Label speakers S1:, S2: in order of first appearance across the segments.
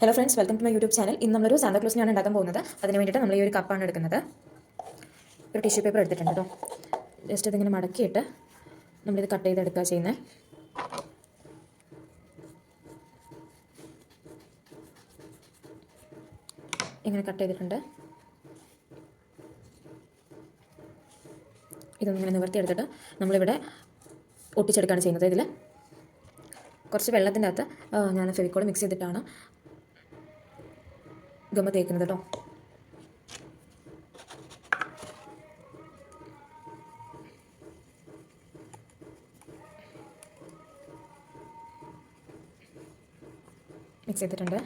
S1: Hello friends welcome to my YouTube channel ഇന്ന് നമ്മളൊരു സാന്താക്ലോസിനാണ് ഉണ്ടാക്കാൻ പോകുന്നത്. അതിന് വേണ്ടിയിട്ട് നമ്മൾ ഈ ഒരു കപ്പാണ് എടുക്കുന്നത്. ഒരു ടിഷ്യൂ പേപ്പർ എടുത്തിട്ടുണ്ട് കേട്ടോ ജസ്റ്റ് ഇതിങ്ങനെ മടക്കിയിട്ട് നമ്മളിത് കട്ട് ചെയ്തെടുക്കുക ചെയ്യുന്നത് ഇങ്ങനെ കട്ട് ചെയ്തിട്ടുണ്ട്. ഇതൊന്നിങ്ങനെ നിവർത്തിയെടുത്തിട്ട് നമ്മളിവിടെ ഒട്ടിച്ചെടുക്കുകയാണ് ചെയ്യുന്നത്. ഇതിൽ കുറച്ച് വെള്ളത്തിന്റെ അകത്ത് ഞാൻ ഫെവിക്കോൾ മിക്സ് ചെയ്തിട്ടാണ് ഗമ തേക്കുന്നത് കേട്ടോ മിക്സ് ചെയ്തിട്ടുണ്ട്.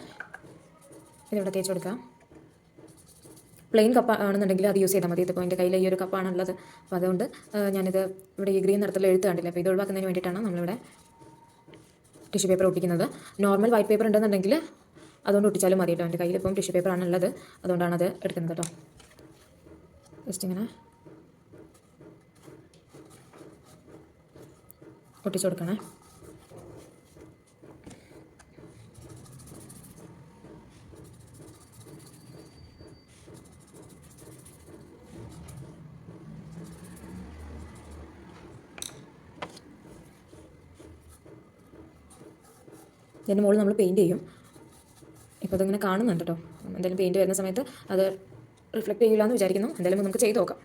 S1: ഇതിവിടെ തേച്ച് കൊടുക്കാം. പ്ലെയിൻ കപ്പ് ആണെന്നുണ്ടെങ്കിൽ അത് യൂസ് ചെയ്താൽ മതി. ഇതിപ്പോൾ എന്റെ കയ്യിൽ ഈ ഒരു കപ്പാണുള്ളത് അപ്പോൾ അതുകൊണ്ട് ഞാനിത് ഇവിടെ ഈ ഗ്രീൻ നിറത്തിൽ എഴുത്ത് കണ്ടില്ല? അപ്പോൾ ഇത് ഒഴിവാക്കുന്നതിന് വേണ്ടിയിട്ടാണ് നമ്മളിവിടെ ടിഷ്യൂ പേപ്പർ ഒട്ടിക്കുന്നത്. നോർമൽ വൈറ്റ് പേപ്പർ ഉണ്ടെന്നുണ്ടെങ്കിൽ അതുകൊണ്ട് ഒട്ടിച്ചാലും മതി കേട്ടോ എന്റെ കയ്യിൽ ഇപ്പം ടിഷ്യൂ പേപ്പർ ഉള്ളത് അതുകൊണ്ടാണ് അത് എടുക്കുന്നത് കേട്ടോ. ജസ്റ്റ് ഇങ്ങനെ ഒട്ടിച്ചു കൊടുക്കണേ. ഇതിന്റെ മുകളിൽ നമ്മൾ പെയിന്റ് ചെയ്യും. ഇപ്പോൾ അതിങ്ങനെ കാണുന്നുണ്ട് കേട്ടോ എന്തായാലും പെയിന്റ് വരുന്ന സമയത്ത് അത് റിഫ്ലക്റ്റ് ചെയ്യില്ല എന്ന് വിചാരിക്കുന്നു. എന്തായാലും നമുക്ക് ചെയ്ത് നോക്കാം.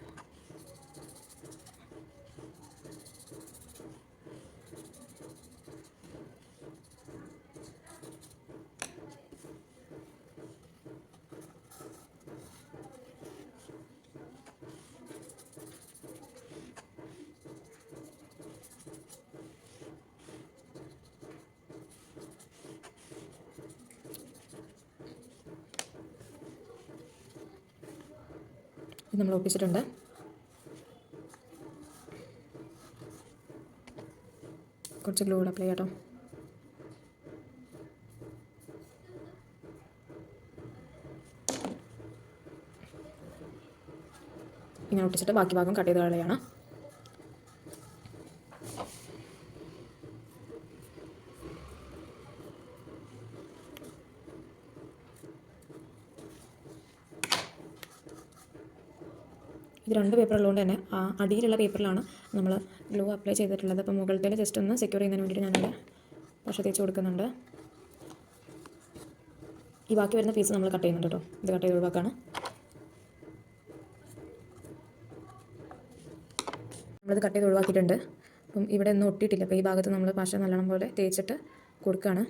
S1: ഇത് നമ്മൾ ഒപ്പിച്ചിട്ടുണ്ട്. കുറച്ച് ഗ്ലൂ കൂടെ അപ്ലൈ ചെയ്യാം ഇങ്ങനെ ഒട്ടിച്ചിട്ട് ബാക്കി ഭാഗം കട്ട് ചെയ്ത് കളയാണ് ഇത് രണ്ട് പേപ്പർ ഉള്ളതുകൊണ്ട് തന്നെ അടിയിലുള്ള പേപ്പറിലാണ് നമ്മൾ ഗ്ലൂ അപ്ലൈ ചെയ്തിട്ടുള്ളത്. അപ്പോൾ മുകളിൽ ജസ്റ്റ് ഒന്ന് സെക്യൂർ ചെയ്യുന്നതിന് വേണ്ടിയിട്ട് ഞാനിവിടെ പക്ഷേ തേച്ച് കൊടുക്കുന്നുണ്ട്. ഈ ബാക്കി വരുന്ന പീസ് നമ്മൾ കട്ട് ചെയ്യുന്നുണ്ട് കേട്ടോ ഇത് കട്ട് ചെയ്ത് ഒഴിവാക്കാണ്. നമ്മളിത് കട്ട് ചെയ്ത് ഒഴിവാക്കിയിട്ടുണ്ട്. അപ്പം ഇവിടെ ഒന്നും ഒട്ടിയിട്ടില്ല. അപ്പോൾ ഈ ഭാഗത്ത് നമ്മൾ പശ നല്ലോണം പോലെ തേച്ചിട്ട് കൊടുക്കുകയാണ്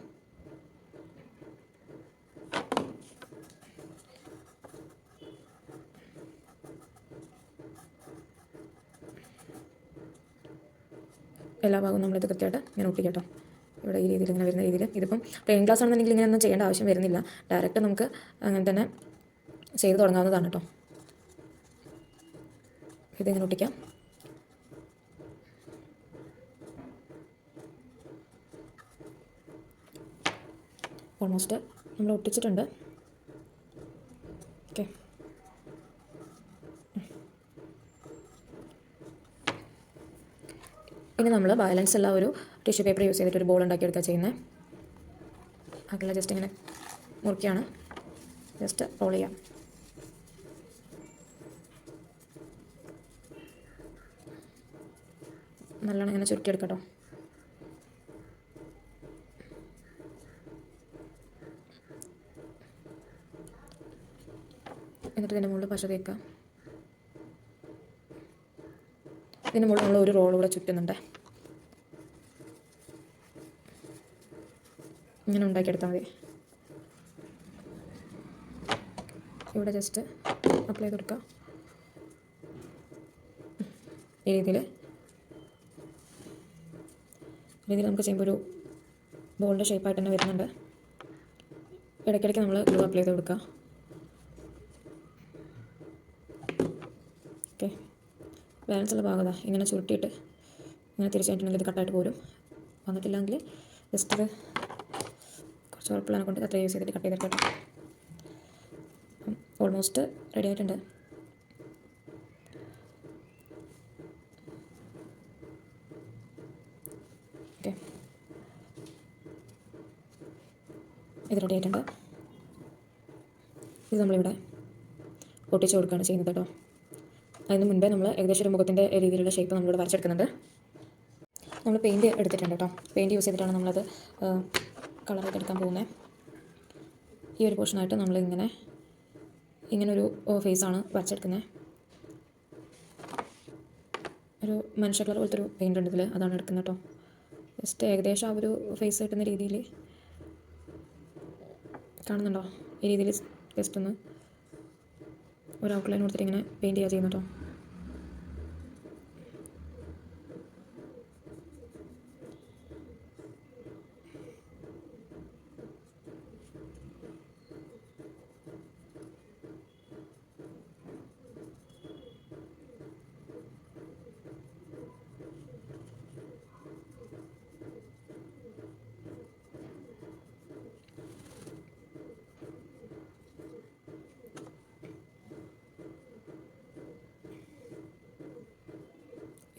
S1: എല്ലാ ഭാഗവും നമ്മളിത് കൃത്യമായിട്ട് ഇങ്ങനെ ഒട്ടിക്കട്ടോ കേട്ടോ. ഇവിടെ ഈ രീതിയിൽ ഇങ്ങനെ വരുന്ന രീതിയിൽ. ഇതിപ്പം പ്ലെയിൻ ഗ്ലാസ് ആണെന്നുണ്ടെങ്കിൽ ഇങ്ങനെയൊന്നും ചെയ്യേണ്ട ആവശ്യം വരുന്നില്ല. ഡയറക്റ്റ് നമുക്ക് അങ്ങനെ തന്നെ ചെയ്ത് തുടങ്ങാവുന്നതാണ് കേട്ടോ. ഇതിങ്ങനെ ഒട്ടിക്കാം. ഓൾമോസ്റ്റ് നമ്മൾ ഒട്ടിച്ചിട്ടുണ്ട്. ഓക്കെ ഇനി നമ്മൾ ബാലൻസ് ഉള്ള ഒരു ടിഷ്യൂ പേപ്പർ യൂസ് ചെയ്തിട്ട് ഒരു ബോൾ ഉണ്ടാക്കി ഉണ്ടാക്കിയെടുക്കുക ചെയ്യുന്നത് അതിലുള്ള ജസ്റ്റ് ഇങ്ങനെ മുറുക്കിയാണ്. ജസ്റ്റ് റോൾ ചെയ്യാം. നല്ലോണം ഇങ്ങനെ ചുരുട്ടിയെടുക്കട്ടോ എന്നിട്ട് ഇതിന്റെ മുകളിൽ പശ തേക്കുക ഇതിന് നമ്മൾ ഒരു റോൾ കൂടെ ചുറ്റുന്നുണ്ട്. ഇങ്ങനെ ഉണ്ടാക്കിയെടുത്താൽ മതി. ഇവിടെ ജസ്റ്റ് അപ്ലൈ ചെയ്ത് കൊടുക്കുക ഈ രീതിയിൽ ഈ രീതിയിൽ നമുക്ക് ചെയ്യുമ്പോൾ ഒരു ബോളിന്റെ ഷേപ്പായിട്ട് തന്നെ വരുന്നുണ്ട്. ഇടയ്ക്കിടയ്ക്ക് നമ്മൾ ഗ്ലൂ അപ്ലൈ ചെയ്ത് കൊടുക്കുക ഓക്കെ ബാലൻസ് ഉള്ള ഭാഗത ഇങ്ങനെ ചുരുട്ടിയിട്ട് ഇങ്ങനെ തിരിച്ചായിട്ടുണ്ടെങ്കിൽ ഇത് കട്ടായിട്ട് പോരും. വന്നിട്ടില്ലെങ്കിൽ ജസ്റ്റ് കുറച്ച് ഉറപ്പുള്ളതിനെ കൊണ്ട് അത്ര യൂസ് ചെയ്തിട്ട് കട്ട്. ചെയ്തിട്ട് ഓൾമോസ്റ്റ് റെഡി ആയിട്ടുണ്ട്. ഇത് റെഡി ആയിട്ടുണ്ട്. ഇത് നമ്മളിവിടെ ഒട്ടിച്ച് കൊടുക്കുകയാണ് ചെയ്യുന്നത് കേട്ടോ. അതിന് മുൻപേ നമ്മൾ ഏകദേശം ഒരു മുഖത്തിന്റെ രീതിയിലുള്ള ഷേപ്പ് നമ്മളിവിടെ വരച്ചെടുക്കുന്നുണ്ട്. നമ്മൾ പെയിന്റ് എടുത്തിട്ടുണ്ട് കേട്ടോ. പെയിന്റ് യൂസ് ചെയ്തിട്ടാണ് നമ്മളത് കളറായിട്ട് എടുക്കാൻ പോകുന്നത് ഈ ഒരു പോർഷനായിട്ട് നമ്മളിങ്ങനെ ഇങ്ങനൊരു ഫേസാണ് വരച്ചെടുക്കുന്നത് ഒരു മനുഷ്യ കളർ പോലത്തെ ഒരു പെയിന്റ് ഉണ്ട് ഇതിൽ അതാണ് എടുക്കുന്നത് കേട്ടോ. ജസ്റ്റ് ഏകദേശം ആ ഒരു ഫേസ് കിട്ടുന്ന രീതിയിൽ കാണുന്നുണ്ടോ? ഈ രീതിയിൽ ജസ്റ്റ് ഒന്ന് ഒരു ഔട്ട്ലൈൻ കൊടുത്തിട്ട് ഇങ്ങനെ പെയിന്റ് ചെയ്യുക ചെയ്യുന്നു കേട്ടോ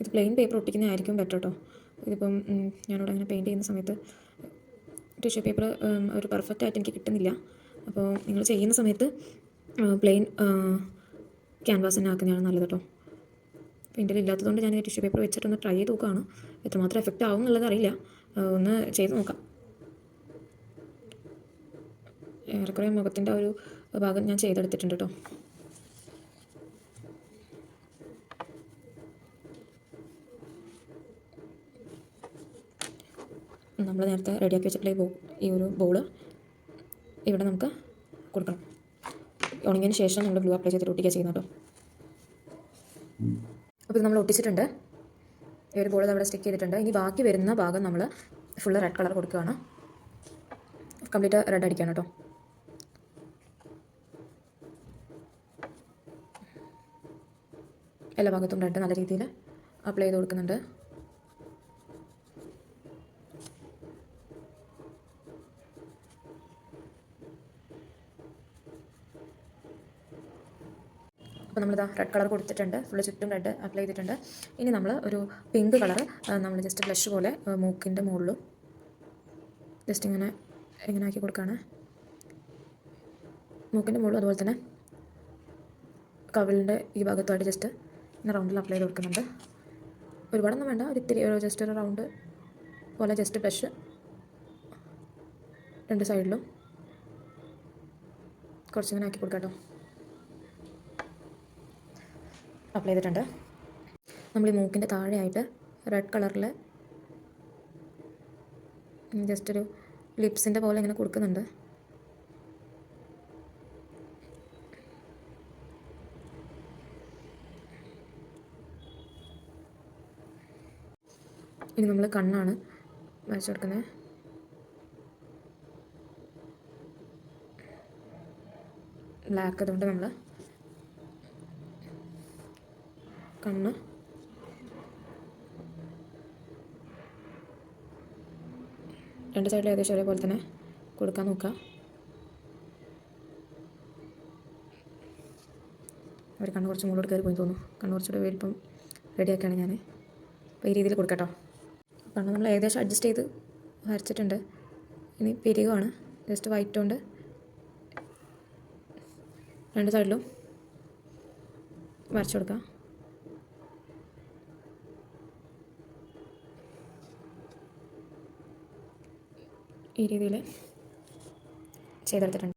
S1: ഇത് പ്ലെയിൻ പേപ്പർ ഒട്ടിക്കുന്നതായിരിക്കും ബെറ്റർ കേട്ടോ ഇതിപ്പം ഞാനിവിടെ അങ്ങനെ പെയിന്റ് ചെയ്യുന്ന സമയത്ത് ടിഷ്യൂ പേപ്പർ ഒരു പെർഫെക്റ്റ് ആയിട്ട് എനിക്ക് കിട്ടുന്നില്ല. അപ്പോൾ നിങ്ങൾ ചെയ്യുന്ന സമയത്ത് പ്ലെയിൻ ക്യാൻവാസ് തന്നെ ആക്കുന്നതാണ് നല്ലത് കേട്ടോ പെയിന്റിൽ ഇല്ലാത്തതുകൊണ്ട് ഞാൻ ടിഷ്യൂ പേപ്പർ വെച്ചിട്ടൊന്ന് ട്രൈ ചെയ്ത് നോക്കുകയാണ് എത്രമാത്രം എഫക്റ്റ് ആവും എന്നുള്ളത് അറിയില്ല. ഒന്ന് ചെയ്ത് നോക്കാം. ഏറെക്കുറെ മുഖത്തിന്റെ ഒരു ഭാഗം ഞാൻ ചെയ്തെടുത്തിട്ടുണ്ട് കേട്ടോ നമ്മൾ നേരത്തെ റെഡിയാക്കി വെച്ചിട്ടുള്ള ഈ ഒരു ബോൾ ഇവിടെ നമുക്ക് കൊടുക്കണം. ഉണങ്ങിയതിന് ശേഷം നമ്മൾ ഗ്ലൂ അപ്ലൈ ചെയ്തിട്ട് ഒട്ടിക്കുക ചെയ്യുന്നത് കേട്ടോ. അപ്പോൾ ഇത് നമ്മൾ ഒട്ടിച്ചിട്ടുണ്ട്. ഈ ഒരു ബോൾ അവിടെ സ്റ്റിക്ക് ചെയ്തിട്ടുണ്ട്. ഇനി ബാക്കി വരുന്ന ഭാഗം നമ്മൾ ഫുള്ള് റെഡ് കളർ കൊടുക്കുകയാണ്. കംപ്ലീറ്റ് റെഡ് അടിക്കുകയാണ് കേട്ടോ. എല്ലാ ഭാഗത്തും റെഡ് നല്ല രീതിയിൽ അപ്ലൈ ചെയ്ത് കൊടുക്കുന്നുണ്ട്. നമ്മളിതാ റെഡ് കളർ കൊടുത്തിട്ടുണ്ട്. ഫുള്ള് ചുറ്റും റെഡ് അപ്ലൈ ചെയ്തിട്ടുണ്ട്. ഇനി നമ്മൾ ഒരു പിങ്ക് കളർ നമ്മൾ ജസ്റ്റ് ബ്ലഷ് പോലെ മൂക്കിന്റെ മുകളിലും ജസ്റ്റ് ഇങ്ങനെ ഇങ്ങനെ ആക്കി കൊടുക്കുകയാണ് മൂക്കിന്റെ മുകളിലും അതുപോലെ തന്നെ കവിളിന്റെ ഈ ഭാഗത്തുമായിട്ട് ജസ്റ്റ് ഇങ്ങനെ റൗണ്ടിൽ അപ്ലൈ ചെയ്ത് കൊടുക്കുന്നുണ്ട്. ഒരുപാടൊന്നും വേണ്ട. ഒരു ഇത്തിരി ഒരു ജസ്റ്റ് ഒരു റൗണ്ട് പോലെ ജസ്റ്റ് ബ്ലഷ് രണ്ട് സൈഡിലും കുറച്ചിങ്ങനെ ആക്കി കൊടുക്കാം കേട്ടോ അപ്ലൈ ചെയ്തിട്ടുണ്ട്. നമ്മൾ ഈ മൂക്കിന്റെ താഴെയായിട്ട് റെഡ് കളറിൽ ജസ്റ്റ് ഒരു ലിപ്സിന്റെ പോലെ ഇങ്ങനെ കൊടുക്കുന്നുണ്ട്. ഇനി നമ്മൾ കണ്ണാണ് വരച്ചു കൊടുക്കുന്നത്. ബ്ലാക്ക് അതുകൊണ്ട് നമ്മൾ കണ്ണ്. രണ്ട് സൈഡിലും ഏകദേശം ഒരേപോലെ തന്നെ കൊടുക്കാൻ നോക്കുക. അവർ കണ്ണ് കുറച്ച് മുകളിലോട്ട് കയറി പോയി തോന്നുന്നു. കണ്ണ് കുറച്ചുകൂടെ വലിപ്പം റെഡിയാക്കിയാണ് ഞാൻ അപ്പോൾ ഈ രീതിയിൽ കൊടുക്കട്ടോ കണ്ണ് നമ്മൾ ഏകദേശം അഡ്ജസ്റ്റ് ചെയ്ത് വരച്ചിട്ടുണ്ട്. ഇനി പെരുകയാണ് ജസ്റ്റ് വൈറ്റ് കൊണ്ട് രണ്ട് സൈഡിലും വരച്ചു കൊടുക്കാം. ഈ രീതിയിൽ ചെയ്തെടുത്തിട്ടുണ്ട്.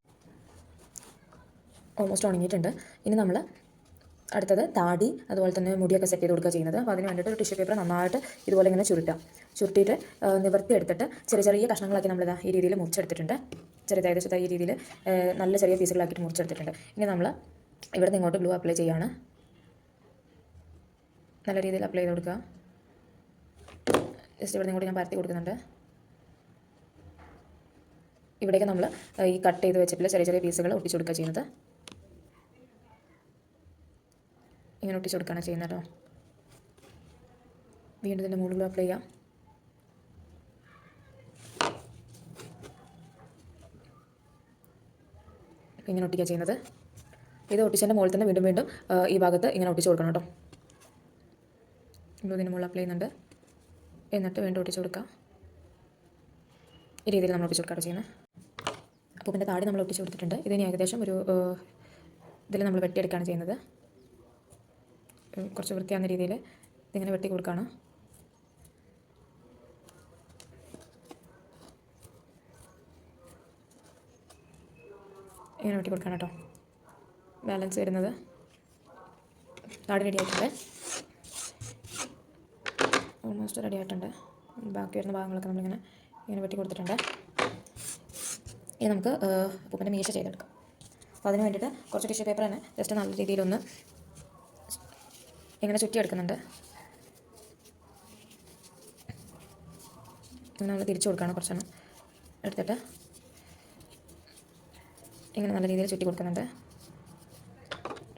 S1: ഓൾമോസ്റ്റ് ഉണങ്ങിയിട്ടുണ്ട്. ഇനി നമ്മൾ അടുത്തത് താടി അതുപോലെ തന്നെ മുടിയൊക്കെ സെറ്റ് ചെയ്ത് കൊടുക്കുക ചെയ്യുന്നത്. അപ്പോൾ അതിന് വേണ്ടിയിട്ട് ഒരു ടിഷ്യൂ പേപ്പർ നന്നായിട്ട് ഇതുപോലെ ഇങ്ങനെ ചുരുട്ടാം ചുരുട്ടിയിട്ട് നിവർത്തി എടുത്തിട്ട് ചെറിയ ചെറിയ കഷ്ണങ്ങളാക്കി നമ്മളിതാ ഈ രീതിയിൽ മുറിച്ചെടുത്തിട്ടുണ്ട്. ചെറിയ ഏകദേശം ഈ രീതിയിൽ നല്ല ചെറിയ പീസുകളാക്കിയിട്ട് മുറിച്ചെടുത്തിട്ടുണ്ട്. ഇനി നമ്മൾ ഇവിടെ ഇങ്ങോട്ട് ഗ്ലൂ അപ്ലൈ ചെയ്യാണ്. നല്ല രീതിയിൽ അപ്ലൈ ചെയ്ത് കൊടുക്കുക. ജസ്റ്റ് ഇവിടെ ഇങ്ങോട്ട് ഞാൻ പരത്തി കൊടുക്കുന്നുണ്ട്. ഇവിടേക്ക് നമ്മൾ ഈ കട്ട് ചെയ്ത് വെച്ചിട്ടുള്ള ചെറിയ ചെറിയ പീസുകൾ ഒട്ടിച്ചു കൊടുക്കുക ചെയ്യുന്നത്. ഇങ്ങനെ ഒട്ടിച്ചു കൊടുക്കുകയാണ് ചെയ്യുന്നത് കേട്ടോ വീണ്ടും ഇതിന്റെ മുകളിൽ അപ്ലൈ ചെയ്യാം. ഇങ്ങനെ ഒട്ടിക്കുക ചെയ്യുന്നത്. ഇത് ഒട്ടിച്ചതിന്റെ മുകളിൽ തന്നെ വീണ്ടും വീണ്ടും ഈ ഭാഗത്ത് ഇങ്ങനെ ഒട്ടിച്ചു കൊടുക്കണം കേട്ടോ ഇതിന്റെ മുകളിൽ അപ്ലൈ ചെയ്യുന്നുണ്ട്. എന്നിട്ട് വീണ്ടും ഒട്ടിച്ചു കൊടുക്കുക ഈ രീതിയിൽ നമ്മൾ ഒട്ടിച്ചു കൊടുക്കുകയാണ് ചെയ്യുന്നത്. അപ്പൂപ്പന്റെ താടി നമ്മൾ ഒട്ടിച്ച് കൊടുത്തിട്ടുണ്ട്. ഇതിന് ഏകദേശം ഒരു ഇതിൽ നമ്മൾ വെട്ടിയെടുക്കുകയാണ് ചെയ്യുന്നത്. കുറച്ച് വൃത്തിയാകുന്ന രീതിയിൽ ഇതിങ്ങനെ വെട്ടി കൊടുക്കുകയാണ്. ഇങ്ങനെ വെട്ടി കൊടുക്കണം കേട്ടോ. ബാലൻസ് വരുന്നത്. താടി റെഡി ആയിട്ടുണ്ട്. ഓൾമോസ്റ്റ് റെഡി ആയിട്ടുണ്ട്. ബാക്കി വരുന്ന ഭാഗങ്ങളൊക്കെ നമ്മളിങ്ങനെ ഇങ്ങനെ വെട്ടി കൊടുത്തിട്ടുണ്ട്. ഇനി നമുക്ക് പൂപ്പന്റെ മീശ ചെയ്തെടുക്കാം. അപ്പോൾ അതിന് വേണ്ടിയിട്ട് കുറച്ച് ടിഷ്യൂ പേപ്പർ തന്നെ ജസ്റ്റ് നല്ല രീതിയിലൊന്ന് ഇങ്ങനെ ചുറ്റിയെടുക്കുന്നുണ്ട്. ഇങ്ങനെ നമ്മൾ തിരിച്ചു കൊടുക്കുകയാണ് കുറച്ചെണ്ണം എടുത്തിട്ട് ഇങ്ങനെ നല്ല രീതിയിൽ ചുറ്റി കൊടുക്കുന്നുണ്ട്.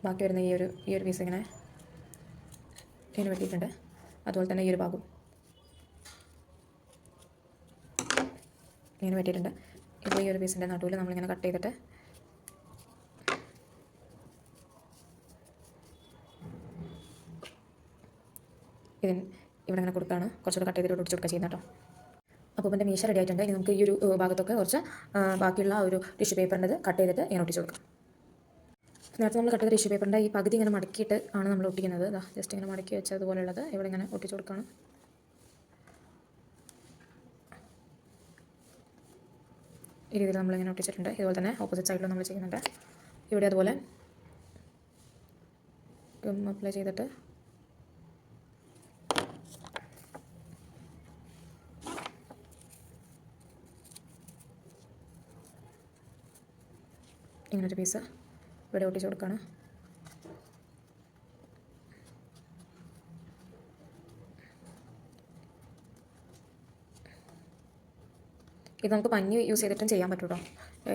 S1: ബാക്കി വരുന്ന ഈ ഒരു ഈ ഒരു പീസ് ഇങ്ങനെ ഇങ്ങനെ വെട്ടിയിട്ടുണ്ട്. അതുപോലെ തന്നെ ഈ ഒരു ഭാഗം ഇങ്ങനെ വെട്ടിയിട്ടുണ്ട്. ഇപ്പോൾ ഈ ഒരു പീസിന്റെ നടുവിൽ നമ്മളിങ്ങനെ കട്ട് ചെയ്തിട്ട് ഇതിന് ഇവിടെ ഇങ്ങനെ കൊടുക്കുകയാണ് കുറച്ചുകൂടെ കട്ട് ചെയ്തിട്ട് ഒടിച്ച് കൊടുക്കുക ചെയ്യുന്ന കേട്ടോ അപ്പോൾ എന്റെ മീശ റെഡി ആയിട്ടുണ്ട്. ഇനി നമുക്ക് ഈ ഒരു ഭാഗത്തൊക്കെ കുറച്ച് ബാക്കിയുള്ള ഒരു ടിഷ്യൂ പേപ്പറിന്റെ കട്ട് ചെയ്തിട്ട് ഇങ്ങനെ ഒട്ടിച്ച് കൊടുക്കാം. നേരത്തെ നമ്മൾ കട്ട് ചെയ്ത ടിഷ്യൂ പേപ്പറിന്റെ ഈ പകുതി ഇങ്ങനെ മടക്കിയിട്ട് ആണ് നമ്മൾ ഒട്ടിക്കുന്നത്. ജസ്റ്റ് ഇങ്ങനെ മടക്കി വെച്ചതുപോലെയുള്ളത് ഇവിടെ ഇങ്ങനെ ഒട്ടിച്ച് കൊടുക്കുകയാണ്. ഈ രീതിയിൽ നമ്മളിങ്ങനെ ഒട്ടിച്ചിട്ടുണ്ട്. ഇതുപോലെ തന്നെ ഓപ്പോസിറ്റ് സൈഡിലും നമ്മൾ ചെയ്യുന്നുണ്ട്. ഇവിടെ അതുപോലെ അപ്ലൈ ചെയ്തിട്ട് ഇങ്ങനൊരു പീസ് ഇവിടെ ഒട്ടിച്ച് കൊടുക്കുകയാണ് ഇത് നമുക്ക് പഞ്ഞി യൂസ് ചെയ്തിട്ടും ചെയ്യാൻ പറ്റും കേട്ടോ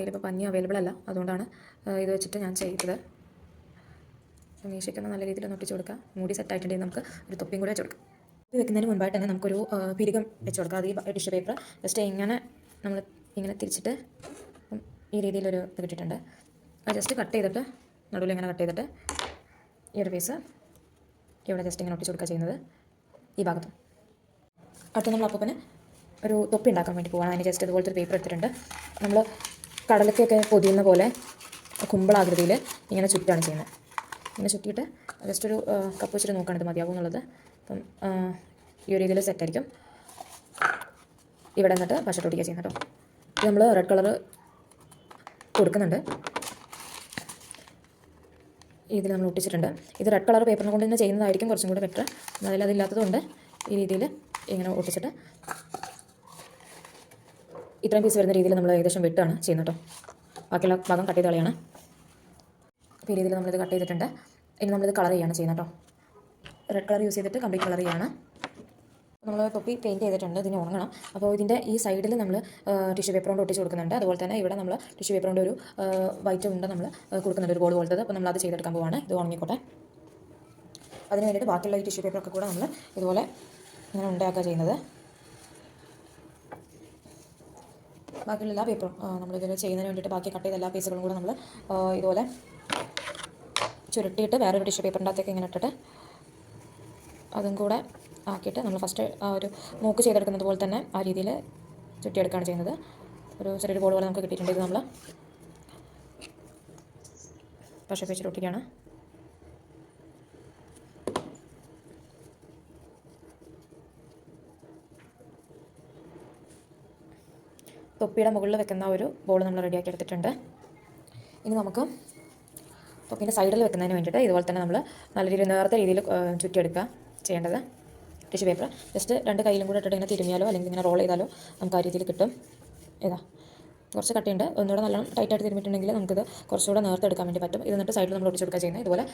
S1: ഇതിലിപ്പോൾ പഞ്ഞി അവൈലബിൾ അല്ല. അതുകൊണ്ടാണ് ഇത് വെച്ചിട്ട് ഞാൻ ചെയ്തത്. മീശയ്ക്കൊന്ന് നല്ല രീതിയിൽ ഒട്ടിച്ച് കൊടുക്കുക മൂടി സെറ്റ് ആയിട്ടുണ്ടെങ്കിൽ നമുക്ക് ഒരു തൊപ്പിയും കൂടെ വെച്ച് കൊടുക്കാം. ഇത് വെക്കുന്നതിന് മുൻപായിട്ട് തന്നെ നമുക്കൊരു പിരികം വെച്ച് കൊടുക്കാം. അത് ഈ ടിഷ്യൂ പേപ്പർ ജസ്റ്റ് ഇങ്ങനെ നമ്മൾ ഇങ്ങനെ തിരിച്ചിട്ട് ഈ രീതിയിലൊരു ഇത് കിട്ടിയിട്ടുണ്ട്. അത് ജസ്റ്റ് കട്ട് ചെയ്തിട്ട് നടുവിൽ ഇങ്ങനെ കട്ട് ചെയ്തിട്ട് ഈ ഒരു പീസ് ഇവിടെ ജസ്റ്റ് ഇങ്ങനെ ഒട്ടിച്ച് കൊടുക്കുക ചെയ്യുന്നത്. ഈ ഭാഗത്തും. അടുത്ത നമ്മൾ അപ്പൂപ്പന് ഒരു തൊപ്പി ഉണ്ടാക്കാൻ വേണ്ടി പോവാണ്. അതിന് ജസ്റ്റ് ഇതുപോലത്തെ ഒരു പേപ്പർ എടുത്തിട്ടുണ്ട്. നമ്മൾ കടലക്കൊക്കെ പൊതിയുന്ന പോലെ കുമ്പളാകൃതിയിൽ ഇങ്ങനെ ചുറ്റാണ് ചെയ്യുന്നത്. ഇങ്ങനെ ചുറ്റിയിട്ട് ജസ്റ്റ് ഒരു കപ്പ് വെച്ചിട്ട് നോക്കുകയാണ് ഇത് മതിയാവും എന്നുള്ളത്. അപ്പം ഈ ഒരു രീതിയിൽ സെറ്റായിരിക്കും ഇവിടെ നിന്നിട്ട് പശട്ടൊട്ടിക്കുക ചെയ്യുന്നത് കേട്ടോ. നമ്മൾ റെഡ് കളർ കൊടുക്കുന്നുണ്ട്. ഇതിൽ നമ്മൾ ഒട്ടിച്ചിട്ടുണ്ട്. ഇത് റെഡ് കളർ പേപ്പറിനെ കൊണ്ട് തന്നെ ചെയ്യുന്നതായിരിക്കും കുറച്ചും കൂടി ബെറ്റർ അതിൽ അതില്ലാത്തതുകൊണ്ട് ഈ രീതിയിൽ ഇങ്ങനെ ഒട്ടിച്ചിട്ട് ഇത്രയും പീസ് വരുന്ന രീതിയിൽ നമ്മൾ ഏകദേശം വെട്ടാണ് ചെയ്യുന്നത് കേട്ടോ. ബാക്കിയുള്ള ഭാഗം കട്ട് ചെയ്ത് കളയാണ്. അപ്പോൾ ഈ രീതിയിൽ നമ്മളിത് കട്ട് ചെയ്തിട്ടുണ്ട്. ഇനി നമ്മളിത് കളർ ചെയ്യാണ് ചെയ്യുന്നത് കേട്ടോ. റെഡ് കളർ യൂസ് ചെയ്തിട്ട് കംപ്ലീറ്റ് കളർ ചെയ്യാണ്. നമ്മൾ തൊപ്പി പെയിന്റ് ചെയ്തിട്ടുണ്ട് ഇതിന് ഉണങ്ങണം. അപ്പോൾ ഇതിന്റെ ഈ സൈഡിൽ നമ്മൾ ടിഷ്യൂ പേപ്പർ കൊണ്ട് ഒട്ടിച്ച് കൊടുക്കുന്നുണ്ട്. അതുപോലെ തന്നെ ഇവിടെ നമ്മൾ ടിഷ്യൂ പേപ്പർ കൊണ്ട് ഒരു വൈറ്റ് ഉണ്ട് നമ്മൾ കൊടുക്കുന്നുണ്ട് ഒരു ബോൾ പോലത്തത്. അപ്പോൾ നമ്മൾ അത് ചെയ്തെടുക്കാൻ പോവാണ്. ഇത് ഉണങ്ങിക്കോട്ടെ. അതിന് വേണ്ടിയിട്ട് ബാക്കിയുള്ള ഈ ടിഷ്യൂ പേപ്പറൊക്കെ കൂടെ നമ്മൾ ഇതുപോലെ ഇങ്ങനെ ഉണ്ടാക്കുക ചെയ്യുന്നത്. ബാക്കിയുള്ള എല്ലാ പേപ്പറും നമ്മളിതിൽ ചെയ്യുന്നതിന് വേണ്ടിയിട്ട് ബാക്കി കട്ട് ചെയ്ത എല്ലാ പീസുകളും കൂടെ നമ്മൾ ഇതുപോലെ ചുരുട്ടിയിട്ട് വേറൊരു ടിഷ്യൂ പേപ്പറിന്റെ അകത്തേക്ക് ഇങ്ങനെ ഇട്ടിട്ട് അതും കൂടെ ആക്കിയിട്ട് നമ്മൾ ഫസ്റ്റ് ഒരു മൂക്ക് ചെയ്തെടുക്കുന്നത് പോലെ തന്നെ ആ രീതിയിൽ ചുറ്റിയെടുക്കുകയാണ് ചെയ്യുന്നത്. ഒരു ചെറിയൊരു ബോൾ പോലെ നമുക്ക് കിട്ടിയിട്ടുണ്ട് ഇത് നമ്മൾ പക്ഷേ വെച്ചിട്ട് ഒട്ടിക്കുകയാണ് തൊപ്പിയുടെ മുകളിൽ വെക്കുന്ന ഒരു ബോൾ നമ്മൾ റെഡിയാക്കി എടുത്തിട്ടുണ്ട്. ഇനി നമുക്ക് തൊപ്പിന്റെ സൈഡിൽ വെക്കുന്നതിന് വേണ്ടിയിട്ട് ഇതുപോലെ തന്നെ നമ്മൾ നല്ല രീതിയിൽ നേർത്ത രീതിയിൽ ചുറ്റിയെടുക്കുക ചെയ്യേണ്ടത്. ടിഷ്യൂ പേപ്പർ ജസ്റ്റ് രണ്ട് കയ്യിലും കൂടെ ഇട്ടിട്ട് ഇങ്ങനെ തിരുമിയാലോ അല്ലെങ്കിൽ ഇങ്ങനെ റോൾ ചെയ്താലോ നമുക്ക് ആ രീതിയിൽ കിട്ടും. ഇതാ. കുറച്ച് കട്ടിയുണ്ട്. ഒന്നുകൂടെ നല്ലോണം ടൈറ്റായിട്ട് തിരുമിട്ടുണ്ടെങ്കിൽ നമുക്കിത് കുറച്ചുകൂടെ നേർത്തെടുക്കാൻ വേണ്ടി പറ്റും. ഇത് എന്നിട്ട് സൈഡിൽ നമ്മൾ ഒടിച്ചെടുക്കുക ചെയ്യുന്നത്. ഇതുപോലെ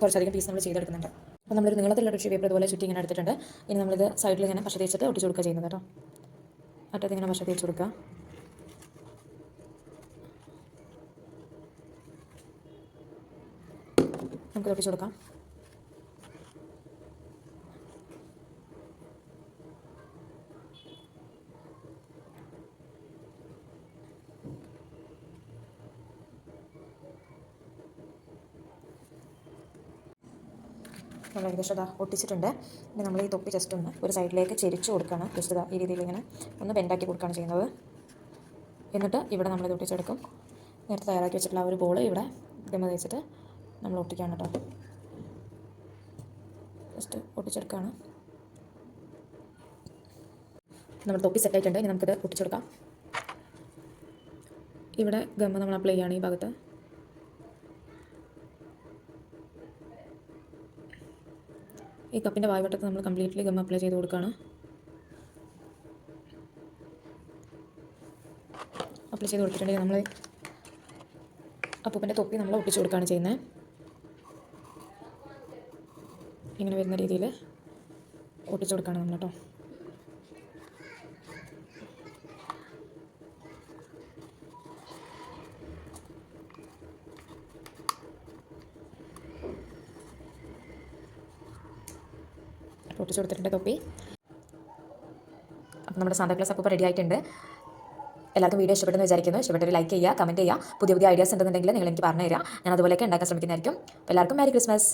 S1: കുറച്ചധികം പീസ് നമ്മൾ ചെയ്തെടുക്കുന്നുണ്ട്. അപ്പോൾ നമ്മളൊരു നീളത്തിലുള്ള ടിഷ്യൂ പേപ്പർ ഇതുപോലെ ചുറ്റി ഇങ്ങനെ എടുത്തിട്ടുണ്ട്. ഇനി നമ്മളിത് സൈഡിൽ ഇങ്ങനെ പശ തേച്ചിട്ട് ഒട്ടിച്ചു കൊടുക്കുക ചെയ്യുന്നത് കേട്ടോ. അറ്റത്ത് ഇങ്ങനെ പശ തേച്ച് കൊടുക്കുക. നമുക്ക് ഒട്ടിച്ച് കൊടുക്കാം. നമ്മൾ ഏകദേശം ഇതാ ഒട്ടിച്ചിട്ടുണ്ട്. ഇനി നമ്മൾ ഈ തൊപ്പി ജസ്റ്റ് ഒന്ന് ഒരു സൈഡിലേക്ക് ചെരിച്ച് കൊടുക്കുകയാണ്. ജസ്റ്റ് ഇതാ ഈ രീതിയിൽ ഇങ്ങനെ ഒന്ന് ബെൻഡാക്കി കൊടുക്കുകയാണ് ചെയ്യുന്നത്. എന്നിട്ട് ഇവിടെ നമ്മൾ ഇത് ഒട്ടിച്ചെടുക്കും. നേരത്തെ തയ്യാറാക്കി വെച്ചിട്ടുള്ള ആ ഒരു ബോൾ ഇവിടെ ഇതുമ്പോൾ തേച്ചിട്ട് നമ്മൾ ഒട്ടിക്കുകയാണ് കേട്ടോ. ജസ്റ്റ് ഒട്ടിച്ചെടുക്കുകയാണ് നമ്മൾ തൊപ്പി സെറ്റ് ആയിട്ടുണ്ട്. ഇനി നമുക്കിത് ഒട്ടിച്ചെടുക്കാം. ഇവിടെ ഗമ്മ നമ്മൾ അപ്ലൈ ചെയ്യാണ് ഈ ഭാഗത്ത്. ഈ കപ്പിന്റെ വായ്വട്ടത്ത് നമ്മൾ കംപ്ലീറ്റ്ലി ഗമ്മ അപ്ലൈ ചെയ്ത് കൊടുക്കുകയാണ് അപ്ലൈ ചെയ്ത് കൊടുത്തിട്ടുണ്ടെങ്കിൽ നമ്മൾ അപ്പൂപ്പന്റെ തൊപ്പി നമ്മൾ ഒട്ടിച്ചു കൊടുക്കുകയാണ് ചെയ്യുന്നത്. ഇങ്ങനെ വരുന്ന രീതിയിൽ ഒട്ടിച്ചു കൊടുക്കണം നമ്മൾ കേട്ടോ. ഒട്ടിച്ചു കൊടുത്തിട്ടുണ്ട് തൊപ്പി. അപ്പം നമ്മുടെ സാന്താക്ലാസ് അപ്പോൾ റെഡി ആയിട്ടുണ്ട്. എല്ലാവർക്കും വീഡിയോ ഇഷ്ടപ്പെട്ടെന്ന് വിചാരിക്കുന്നു. ഇഷ്ടപ്പെട്ടൊരു ലൈക്ക് ചെയ്യുക കമന്റ് ചെയ്യുക. പുതിയ പുതിയ ഐഡിയാസ് ഉണ്ടെന്നുണ്ടെങ്കിൽ നിങ്ങൾ എനിക്ക് പറഞ്ഞു തരിക ഞാൻ അതുപോലെയൊക്കെ ഉണ്ടാക്കാൻ ശ്രമിക്കുന്നതായിരിക്കും. എല്ലാവർക്കും മാരി ക്രിസ്മസ്